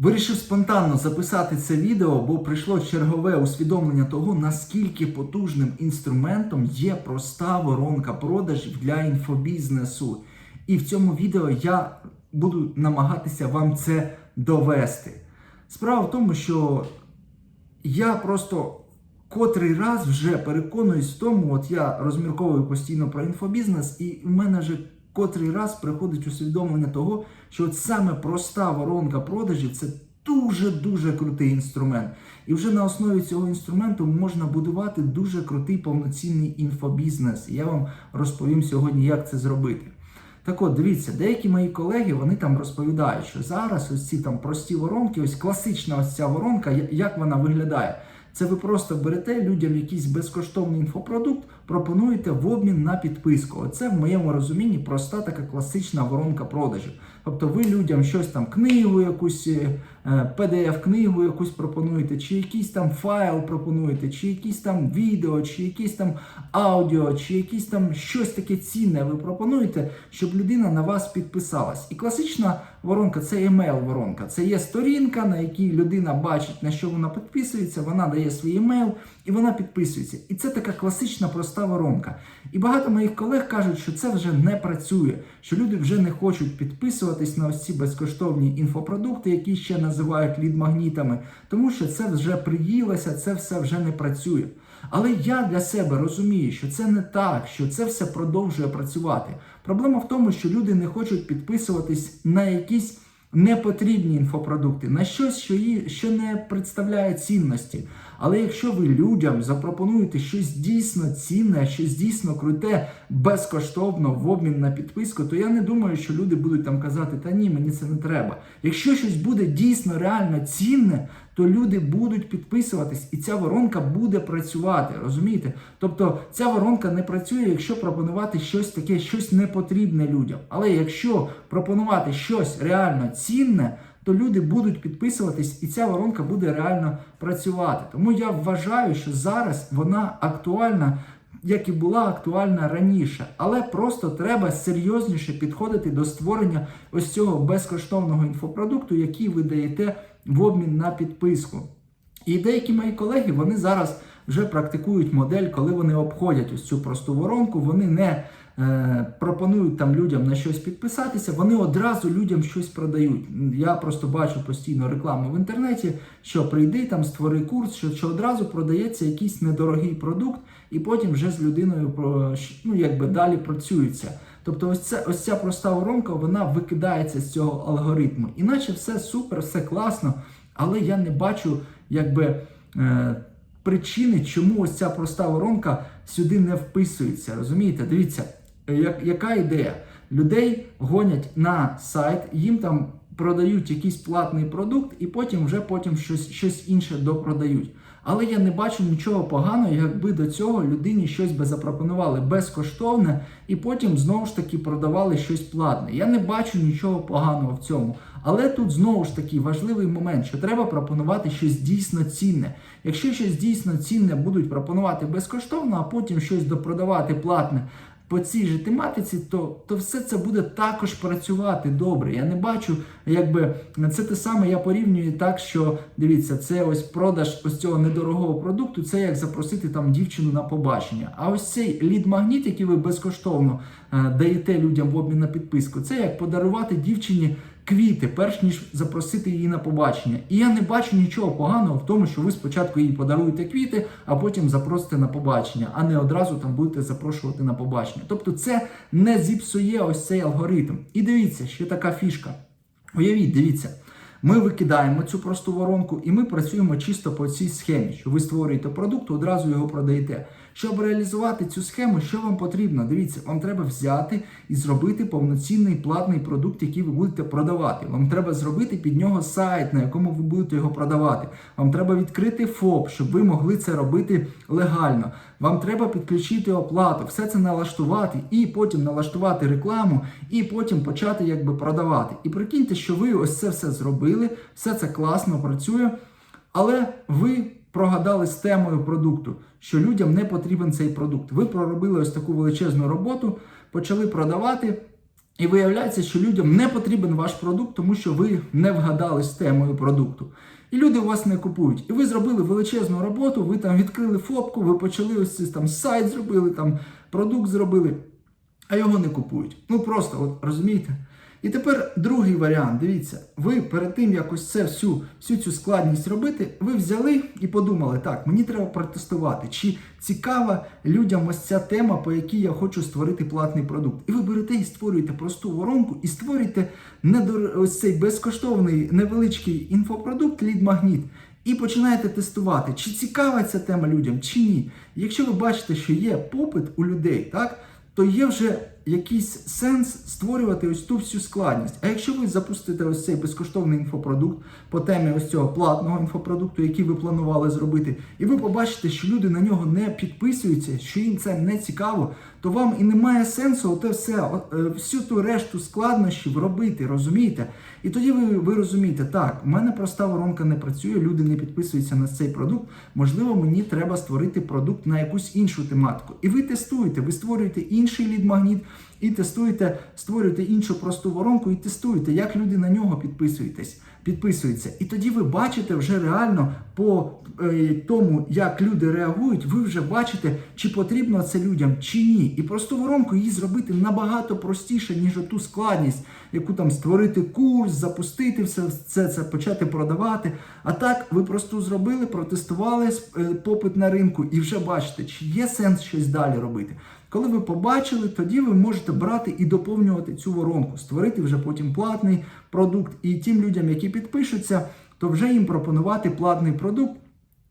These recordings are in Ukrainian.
Вирішив спонтанно записати це відео, бо прийшло чергове усвідомлення того, наскільки потужним інструментом є проста воронка продажів для інфобізнесу. І в цьому відео я буду намагатися вам це довести. Справа в тому, що я просто котрий раз вже переконуюсь в тому, от я розмірковую постійно про інфобізнес, і в мене вже котрий раз приходить усвідомлення того, що от саме проста воронка продажів це дуже-дуже крутий інструмент. І вже на основі цього інструменту можна будувати дуже крутий повноцінний інфобізнес. Я вам розповім сьогодні, як це зробити. Так от, дивіться, деякі мої колеги вони там розповідають, що зараз ось ці там прості воронки, ось класична ось ця воронка, як вона виглядає. Це ви просто берете людям якийсь безкоштовний інфопродукт, пропонуєте в обмін на підписку. Оце в моєму розумінні проста така класична воронка продажів. Тобто ви людям щось там книгу, якусь е, PDF-книгу якусь пропонуєте, чи якийсь там файл пропонуєте, чи якийсь там відео, чи якийсь там аудіо, чи якийсь там щось таке цінне ви пропонуєте, щоб людина на вас підписалась. І класична воронка це емейл-воронка. Це є сторінка, на якій людина бачить, на що вона підписується, вона дає свій емейл і вона підписується. І це така класична проста воронка. І багато моїх колег кажуть, що це вже не працює, що люди вже не хочуть підписуватись на ось ці безкоштовні інфопродукти, які ще називають лід-магнітами, тому що це вже приїлося, це все вже не працює. Але я для себе розумію, що це не так, що це все продовжує працювати. Проблема в тому, що люди не хочуть підписуватись на якісь непотрібні інфопродукти, на щось, що, її, що не представляє цінності. Але якщо ви людям запропонуєте щось дійсно цінне, щось дійсно круте, безкоштовно в обмін на підписку, то я не думаю, що люди будуть там казати, та ні, мені це не треба. Якщо щось буде дійсно реально цінне, то люди будуть підписуватись, і ця воронка буде працювати. Розумієте? Тобто ця воронка не працює, якщо пропонувати щось таке, щось непотрібне людям. Але якщо пропонувати щось реально цінне, то люди будуть підписуватись, і ця воронка буде реально працювати. Тому я вважаю, що зараз вона актуальна. Як і була актуальна раніше, але просто треба серйозніше підходити до створення ось цього безкоштовного інфопродукту, який ви даєте в обмін на підписку. І деякі мої колеги вони зараз вже практикують модель, коли вони обходять ось цю просту воронку, вони не пропонують там людям на щось підписатися, вони одразу людям щось продають. Я просто бачу постійно рекламу в інтернеті, що прийди там, створи курс, що, що одразу продається якийсь недорогий продукт, і потім вже з людиною ну, якби далі працюється. Тобто, ось ця, ось ця проста воронка вона викидається з цього алгоритму. Іначе все супер, все класно, але я не бачу якби. Е, Причини, чому ось ця проста воронка сюди не вписується. Розумієте? Дивіться, як, яка ідея? Людей гонять на сайт, їм там продають якийсь платний продукт, і потім вже потім щось, щось інше допродають. Але я не бачу нічого поганого, якби до цього людині щось би запропонували безкоштовне, і потім знову ж таки продавали щось платне. Я не бачу нічого поганого в цьому. Але тут знову ж таки важливий момент, що треба пропонувати щось дійсно цінне. Якщо щось дійсно цінне будуть пропонувати безкоштовно, а потім щось допродавати платне по цій же тематиці, то, то все це буде також працювати добре. Я не бачу, якби це те саме я порівнюю так, що дивіться, це ось продаж ось цього недорогого продукту, це як запросити там дівчину на побачення. А ось цей лід-магніт, який ви безкоштовно е, даєте людям в обмін на підписку, це як подарувати дівчині. Квіти, перш ніж запросити її на побачення. І я не бачу нічого поганого в тому, що ви спочатку їй подаруєте квіти, а потім запросите на побачення, а не одразу там будете запрошувати на побачення. Тобто це не зіпсує ось цей алгоритм. І дивіться, ще така фішка. Уявіть, дивіться. Ми викидаємо цю просту воронку і ми працюємо чисто по цій схемі, що ви створюєте продукт, одразу його продаєте. Щоб реалізувати цю схему, що вам потрібно? Дивіться, вам треба взяти і зробити повноцінний платний продукт, який ви будете продавати. Вам треба зробити під нього сайт, на якому ви будете його продавати. Вам треба відкрити ФОП, щоб ви могли це робити легально. Вам треба підключити оплату, все це налаштувати і потім налаштувати рекламу, і потім почати якби продавати. І прикиньте, що ви ось це все зробили, все це класно працює, але ви прогадали з темою продукту, що людям не потрібен цей продукт. Ви проробили ось таку величезну роботу, почали продавати. І виявляється, що людям не потрібен ваш продукт, тому що ви не вгадали з темою продукту. І люди у вас не купують. І ви зробили величезну роботу, ви там відкрили фопку, ви почали ось там сайт зробили, там продукт зробили, а його не купують. Ну просто, от розумієте? І тепер другий варіант. Дивіться, ви перед тим, як ось це всю, всю цю складність робити, ви взяли і подумали, так, мені треба протестувати, чи цікава людям ось ця тема, по якій я хочу створити платний продукт. І ви берете і створюєте просту воронку і створюєте недор... ось цей безкоштовний невеличкий інфопродукт лід-магніт. І починаєте тестувати, чи цікава ця тема людям, чи ні. Якщо ви бачите, що є попит у людей, так, то є вже якийсь сенс створювати ось ту всю складність. А якщо ви запустите ось цей безкоштовний інфопродукт по темі ось цього платного інфопродукту, який ви планували зробити, і ви побачите, що люди на нього не підписуються, що їм це не цікаво, то вам і немає сенсу оте все, е, всю ту решту складнощів робити, розумієте? І тоді ви, ви розумієте, так, у мене проста воронка не працює, люди не підписуються на цей продукт. Можливо, мені треба створити продукт на якусь іншу тематику. І ви тестуєте, ви створюєте інший лід-магніт, і тестуєте, створюєте іншу просту воронку і тестуєте, як люди на нього підписуєтесь, підписуються. І тоді ви бачите вже реально по е, тому, як люди реагують, ви вже бачите, чи потрібно це людям, чи ні. І просту воронку її зробити набагато простіше, ніж ту складність, яку там створити курс, запустити все це, це почати продавати. А так ви просто зробили, протестували е, попит на ринку і вже бачите, чи є сенс щось далі робити. Коли ви побачили, тоді ви можете брати і доповнювати цю воронку, створити вже потім платний продукт. І тим людям, які підпишуться, то вже їм пропонувати платний продукт.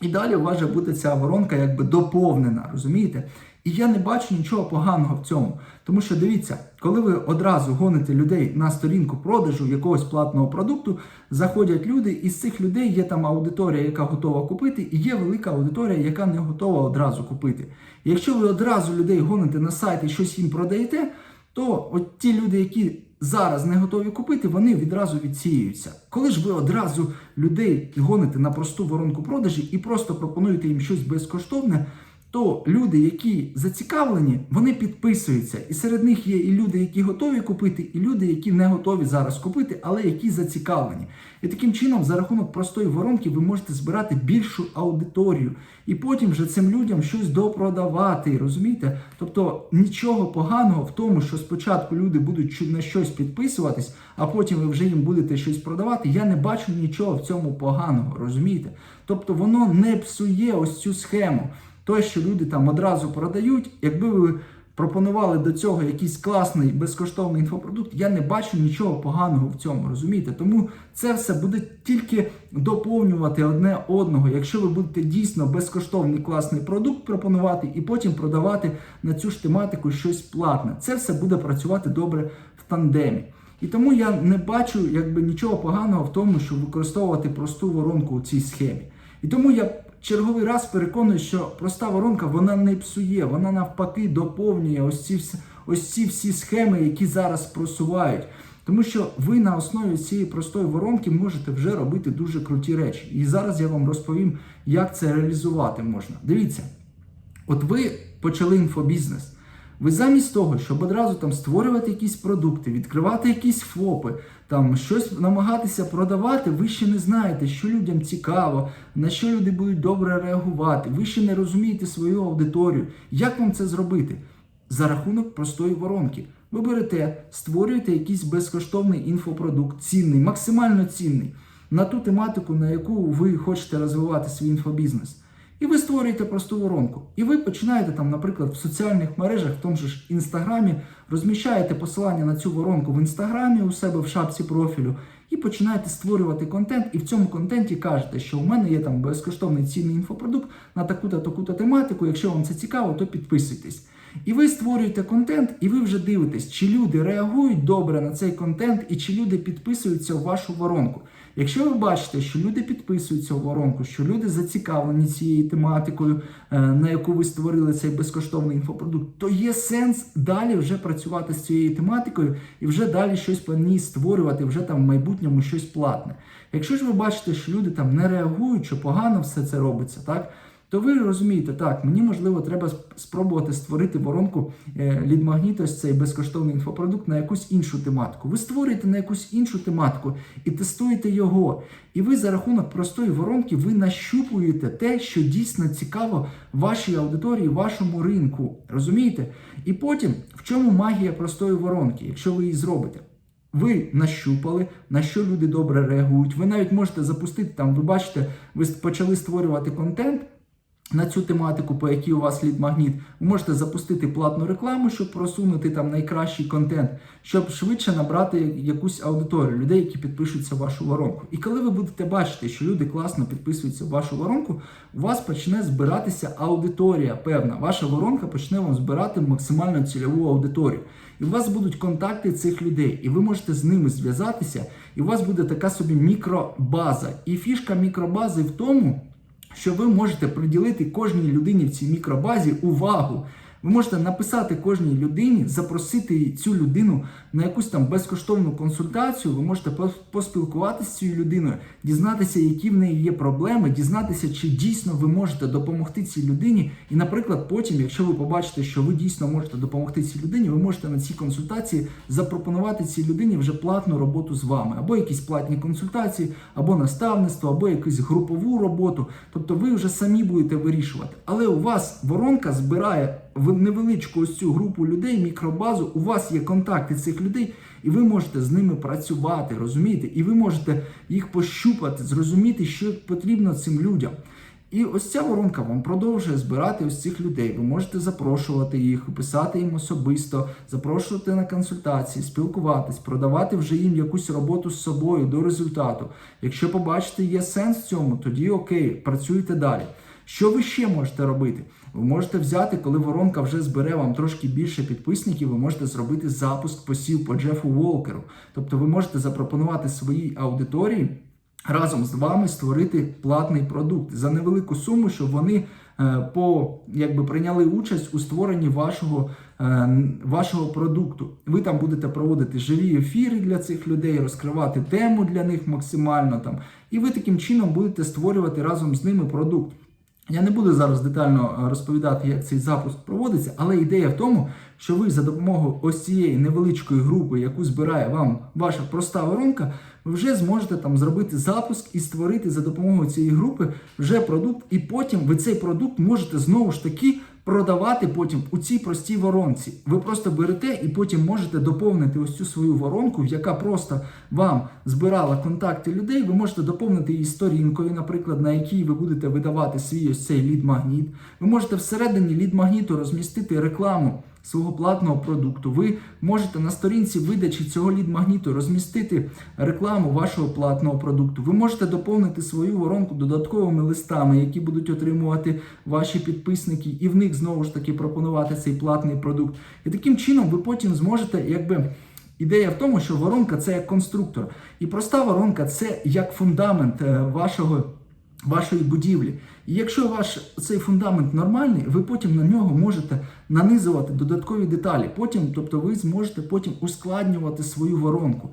І далі у вас вже буде ця воронка якби доповнена, розумієте? І я не бачу нічого поганого в цьому. Тому що дивіться, коли ви одразу гоните людей на сторінку продажу якогось платного продукту, заходять люди, і з цих людей є там аудиторія, яка готова купити, і є велика аудиторія, яка не готова одразу купити. Якщо ви одразу людей гоните на сайт і щось їм продаєте, то от ті люди, які зараз не готові купити, вони відразу відсіюються. Коли ж ви одразу людей гоните на просту воронку продажі і просто пропонуєте їм щось безкоштовне, то люди, які зацікавлені, вони підписуються. І серед них є і люди, які готові купити, і люди, які не готові зараз купити, але які зацікавлені. І таким чином, за рахунок простої воронки, ви можете збирати більшу аудиторію і потім вже цим людям щось допродавати. Розумієте? Тобто нічого поганого в тому, що спочатку люди будуть на щось підписуватись, а потім ви вже їм будете щось продавати. Я не бачу нічого в цьому поганого, розумієте? Тобто воно не псує ось цю схему. Те, що люди там одразу продають, якби ви пропонували до цього якийсь класний безкоштовний інфопродукт, я не бачу нічого поганого в цьому, розумієте? Тому це все буде тільки доповнювати одне одного. Якщо ви будете дійсно безкоштовний класний продукт пропонувати і потім продавати на цю ж тематику щось платне, це все буде працювати добре в тандемі. І тому я не бачу якби нічого поганого в тому, щоб використовувати просту воронку у цій схемі. І тому я черговий раз переконую, що проста воронка вона не псує, вона навпаки доповнює ось ці ось ці всі схеми, які зараз просувають. Тому що ви на основі цієї простої воронки можете вже робити дуже круті речі. І зараз я вам розповім, як це реалізувати можна. Дивіться, от ви почали інфобізнес. Ви замість того, щоб одразу там створювати якісь продукти, відкривати якісь ФОПи, там щось намагатися продавати, ви ще не знаєте, що людям цікаво, на що люди будуть добре реагувати. Ви ще не розумієте свою аудиторію. Як вам це зробити? За рахунок простої воронки. Ви берете, створюєте якийсь безкоштовний інфопродукт, цінний, максимально цінний, на ту тематику, на яку ви хочете розвивати свій інфобізнес. І ви створюєте просту воронку. І ви починаєте там, наприклад, в соціальних мережах, в тому ж інстаграмі, розміщаєте посилання на цю воронку в інстаграмі у себе в шапці профілю, і починаєте створювати контент. І в цьому контенті кажете, що у мене є там безкоштовний цінний інфопродукт на таку-то таку-то тематику. Якщо вам це цікаво, то підписуйтесь. І ви створюєте контент, і ви вже дивитесь, чи люди реагують добре на цей контент, і чи люди підписуються в вашу воронку. Якщо ви бачите, що люди підписуються у воронку, що люди зацікавлені цією тематикою, е, на яку ви створили цей безкоштовний інфопродукт, то є сенс далі вже працювати з цією тематикою і вже далі щось по ній створювати, вже там в майбутньому щось платне. Якщо ж ви бачите, що люди там не реагують, що погано все це робиться, так? То ви розумієте, так, мені можливо треба спробувати створити воронку е, лідмагніт, ось цей безкоштовний інфопродукт на якусь іншу тематику. Ви створюєте на якусь іншу тематику і тестуєте його. І ви за рахунок простої воронки ви нащупуєте те, що дійсно цікаво вашій аудиторії, вашому ринку. Розумієте? І потім, в чому магія простої воронки, якщо ви її зробите? Ви нащупали, на що люди добре реагують. Ви навіть можете запустити там, ви бачите, ви почали створювати контент на цю тематику, по якій у вас лід-магніт. Ви можете запустити платну рекламу, щоб просунути там найкращий контент, щоб швидше набрати якусь аудиторію, людей, які підпишуться в вашу воронку. І коли ви будете бачити, що люди класно підписуються в вашу воронку, у вас почне збиратися аудиторія певна. Ваша воронка почне вам збирати максимально цільову аудиторію. І у вас будуть контакти цих людей, і ви можете з ними зв'язатися, і у вас буде така собі мікробаза. І фішка мікробази в тому, що ви можете приділити кожній людині в цій мікробазі увагу. Ви можете написати кожній людині, запросити цю людину на якусь там безкоштовну консультацію. Ви можете поспілкуватися з цією людиною, дізнатися, які в неї є проблеми, дізнатися, чи дійсно ви можете допомогти цій людині. І, наприклад, потім, якщо ви побачите, що ви дійсно можете допомогти цій людині, ви можете на цій консультації запропонувати цій людині вже платну роботу з вами, або якісь платні консультації, або наставництво, або якусь групову роботу. Тобто ви вже самі будете вирішувати. Але у вас воронка збирає в невеличку ось цю групу людей, мікробазу. У вас є контакти цих людей, і ви можете з ними працювати, розумієте? І ви можете їх пощупати, зрозуміти, що потрібно цим людям. І ось ця воронка вам продовжує збирати ось цих людей. Ви можете запрошувати їх, писати їм особисто, запрошувати на консультації, спілкуватись, продавати вже їм якусь роботу з собою до результату. Якщо побачите, є сенс в цьому, тоді окей, працюйте далі. Що ви ще можете робити? Ви можете взяти, коли воронка вже збере вам трошки більше підписників, ви можете зробити запуск посів по Джефу Волкеру. Тобто ви можете запропонувати своїй аудиторії разом з вами створити платний продукт за невелику суму, щоб вони е, по якби прийняли участь у створенні вашого, е, вашого продукту. Ви там будете проводити живі ефіри для цих людей, розкривати тему для них максимально там, і ви таким чином будете створювати разом з ними продукт. Я не буду зараз детально е, розповідати, як цей запуск проводиться, але ідея в тому, що ви за допомогою ось цієї невеличкої групи, яку збирає вам ваша проста воронка, ви вже зможете там зробити запуск і створити за допомогою цієї групи вже продукт, і потім ви цей продукт можете знову ж таки продавати потім у цій простій воронці. Ви просто берете і потім можете доповнити ось цю свою воронку, яка просто вам збирала контакти людей. Ви можете доповнити її сторінкою, наприклад, на якій ви будете видавати свій ось цей лід-магніт. Ви можете всередині лід-магніту розмістити рекламу свого платного продукту. Ви можете на сторінці видачі цього лід-магніту розмістити рекламу вашого платного продукту. Ви можете доповнити свою воронку додатковими листами, які будуть отримувати ваші підписники, і в них знову ж таки пропонувати цей платний продукт. І таким чином ви потім зможете якби. Ідея в тому, що воронка це як конструктор, і проста воронка це як фундамент е, вашого вашої будівлі. І якщо ваш цей фундамент нормальний, ви потім на нього можете нанизувати додаткові деталі. Потім, тобто, ви зможете потім ускладнювати свою воронку.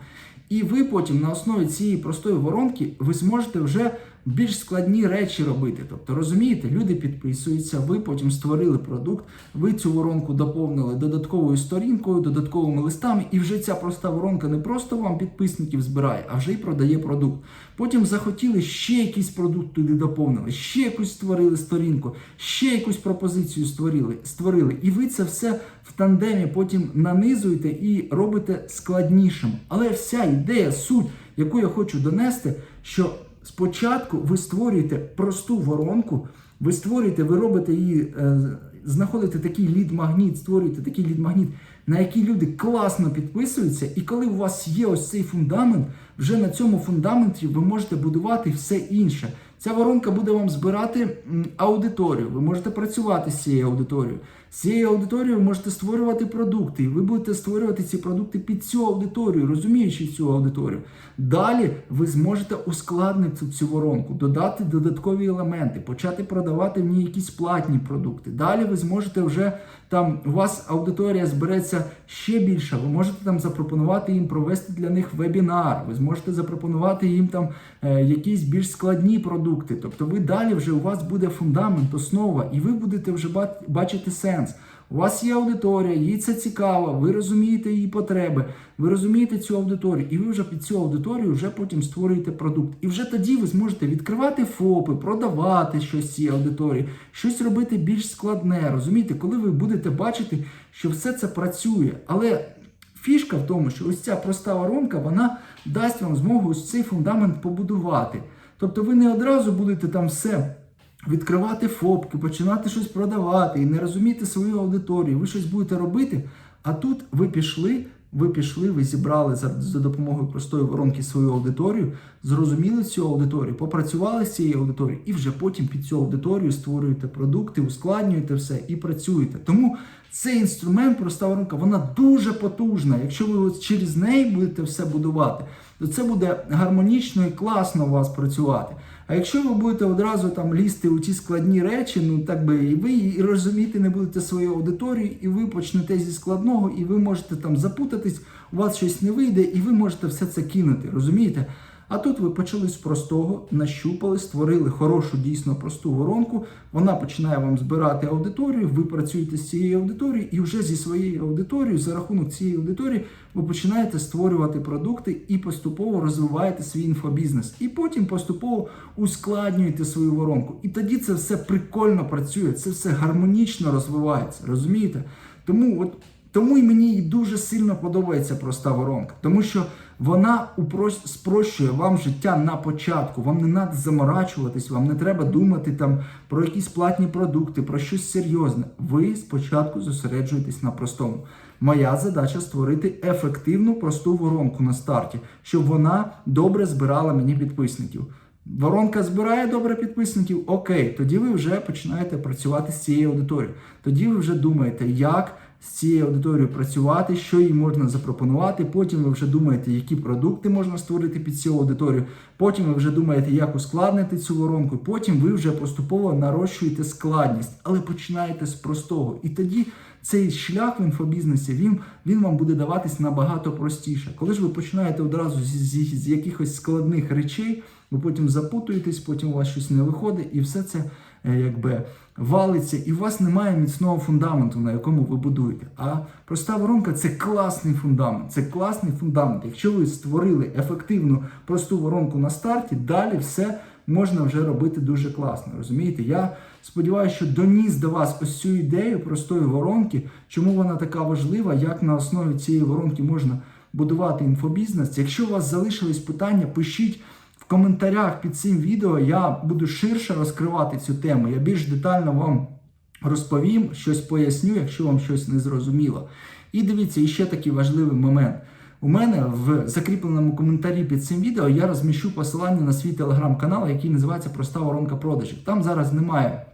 І ви потім на основі цієї простої воронки ви зможете вже більш складні речі робити. Тобто, розумієте, люди підписуються, ви потім створили продукт, ви цю воронку доповнили додатковою сторінкою, додатковими листами, і вже ця проста воронка не просто вам підписників збирає, а вже й продає продукт. Потім захотіли ще якийсь продукт туди доповнили, ще якусь створили сторінку, ще якусь пропозицію створили, створили. І ви це все в тандемі потім нанизуєте і робите складнішим. Але вся ідея, суть, яку я хочу донести, що спочатку ви створюєте просту воронку, ви створюєте, ви робите її, е, знаходите такий лід-магніт, створюєте такий лід-магніт, на який люди класно підписуються, і коли у вас є ось цей фундамент, вже на цьому фундаменті ви можете будувати все інше. Ця воронка буде вам збирати аудиторію. Ви можете працювати з цією аудиторією. З цією аудиторією ви можете створювати продукти, і ви будете створювати ці продукти під цю аудиторію, розуміючи цю аудиторію. Далі ви зможете ускладнити цю воронку, додати додаткові елементи, почати продавати в ній якісь платні продукти. Далі ви зможете вже там у вас аудиторія збереться ще більше. Ви можете там запропонувати їм провести для них вебінар. Ви зможете запропонувати їм там е, якісь більш складні продукти. Тобто, ви далі вже у вас буде фундамент, основа, і ви будете вже бачити сенс. У вас є аудиторія, їй це цікаво, ви розумієте її потреби, ви розумієте цю аудиторію, і ви вже під цю аудиторію вже потім створюєте продукт. І вже тоді ви зможете відкривати ФОПи, продавати щось цій аудиторії, щось робити більш складне. Розумієте, коли ви будете бачити, що все це працює. Але фішка в тому, що ось ця проста воронка, вона дасть вам змогу ось цей фундамент побудувати. Тобто ви не одразу будете там все відкривати фопки, починати щось продавати і не розуміти свою аудиторію. Ви щось будете робити, а тут ви пішли. Ви пішли, ви зібрали за, за допомогою простої воронки свою аудиторію, зрозуміли цю аудиторію, попрацювали з цією аудиторією, і вже потім під цю аудиторію створюєте продукти, ускладнюєте все і працюєте. Тому цей інструмент, проста воронка, вона дуже потужна. Якщо ви через неї будете все будувати, то це буде гармонічно і класно у вас працювати. А якщо ви будете одразу там лізти у ті складні речі, ну так би і ви і розуміти не будете свою аудиторію, і ви почнете зі складного, і ви можете там запутатись, у вас щось не вийде, і ви можете все це кинути. Розумієте? А тут ви почали з простого, нащупали, створили хорошу, дійсно просту воронку. Вона починає вам збирати аудиторію. Ви працюєте з цією аудиторією, і вже зі своєю аудиторією, за рахунок цієї аудиторії, ви починаєте створювати продукти і поступово розвиваєте свій інфобізнес. І потім поступово ускладнюєте свою воронку. І тоді це все прикольно працює, це все гармонічно розвивається. Розумієте? Тому от. Тому і мені дуже сильно подобається проста воронка, тому що вона упрос- спрощує вам життя на початку. Вам не треба заморачуватись, вам не треба думати там про якісь платні продукти, про щось серйозне. Ви спочатку зосереджуєтесь на простому. Моя задача створити ефективну просту воронку на старті, щоб вона добре збирала мені підписників. Воронка збирає добре підписників. Окей, тоді ви вже починаєте працювати з цією аудиторією. Тоді ви вже думаєте, як з цією аудиторією працювати, що їй можна запропонувати. Потім ви вже думаєте, які продукти можна створити під цю аудиторію. Потім ви вже думаєте, як ускладнити цю воронку. Потім ви вже поступово нарощуєте складність, але починаєте з простого. І тоді цей шлях в інфобізнесі він, він вам буде даватись набагато простіше. Коли ж ви починаєте одразу з, з, з якихось складних речей, ви потім запутуєтесь, потім у вас щось не виходить, і все це якби валиться, і у вас немає міцного фундаменту, на якому ви будуєте. А проста воронка це класний фундамент. Це класний фундамент. Якщо ви створили ефективну просту воронку на старті, далі все можна вже робити дуже класно. Розумієте? Я сподіваюся, що доніс до вас ось цю ідею простої воронки, чому вона така важлива, як на основі цієї воронки можна будувати інфобізнес. Якщо у вас залишились питання, пишіть. Коментарях під цим відео я буду ширше розкривати цю тему. Я більш детально вам розповім, щось поясню, якщо вам щось не зрозуміло. І дивіться, ще такий важливий момент. У мене в закріпленому коментарі під цим відео я розміщу посилання на свій телеграм-канал, який називається Проста воронка продажів. Там зараз немає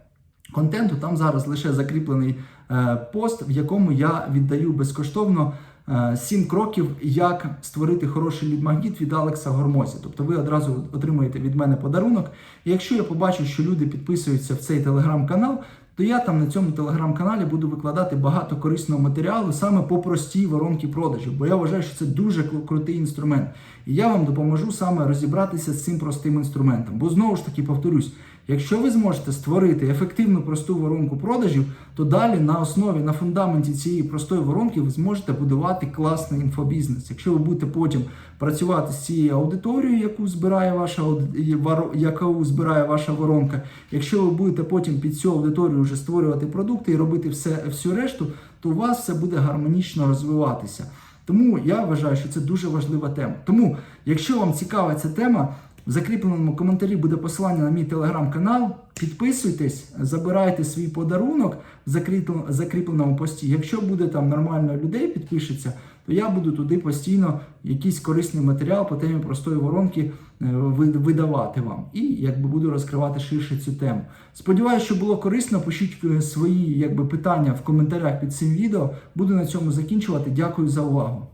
контенту, там зараз лише закріплений е, пост, в якому я віддаю безкоштовно. Е, Сім кроків, як створити хороший лідмагніт від Алекса Гормозі. Тобто ви одразу отримаєте від мене подарунок. І якщо я побачу, що люди підписуються в цей телеграм-канал, то я там на цьому телеграм-каналі буду викладати багато корисного матеріалу саме по простій воронці продажів, бо я вважаю, що це дуже кру- крутий інструмент. І я вам допоможу саме розібратися з цим простим інструментом. Бо знову ж таки повторюсь, якщо ви зможете створити ефективну просту воронку продажів, то далі на основі, на фундаменті цієї простої воронки ви зможете будувати класний інфобізнес. Якщо ви будете потім працювати з цією аудиторією, яку збирає ваша яку збирає ваша воронка, якщо ви будете потім під цю аудиторію вже створювати продукти і робити все всю решту, то у вас все буде гармонічно розвиватися. Тому я вважаю, що це дуже важлива тема. Тому, якщо вам цікава ця тема, в закріпленому коментарі буде посилання на мій телеграм-канал. Підписуйтесь, забирайте свій подарунок в закріпленому пості. Якщо буде там нормально людей підпишеться, то я буду туди постійно якийсь корисний матеріал по темі простої воронки е, видавати вам. І якби буду розкривати ширше цю тему. Сподіваюся, що було корисно. Пишіть е, свої якби, питання в коментарях під цим відео. Буду на цьому закінчувати. Дякую за увагу.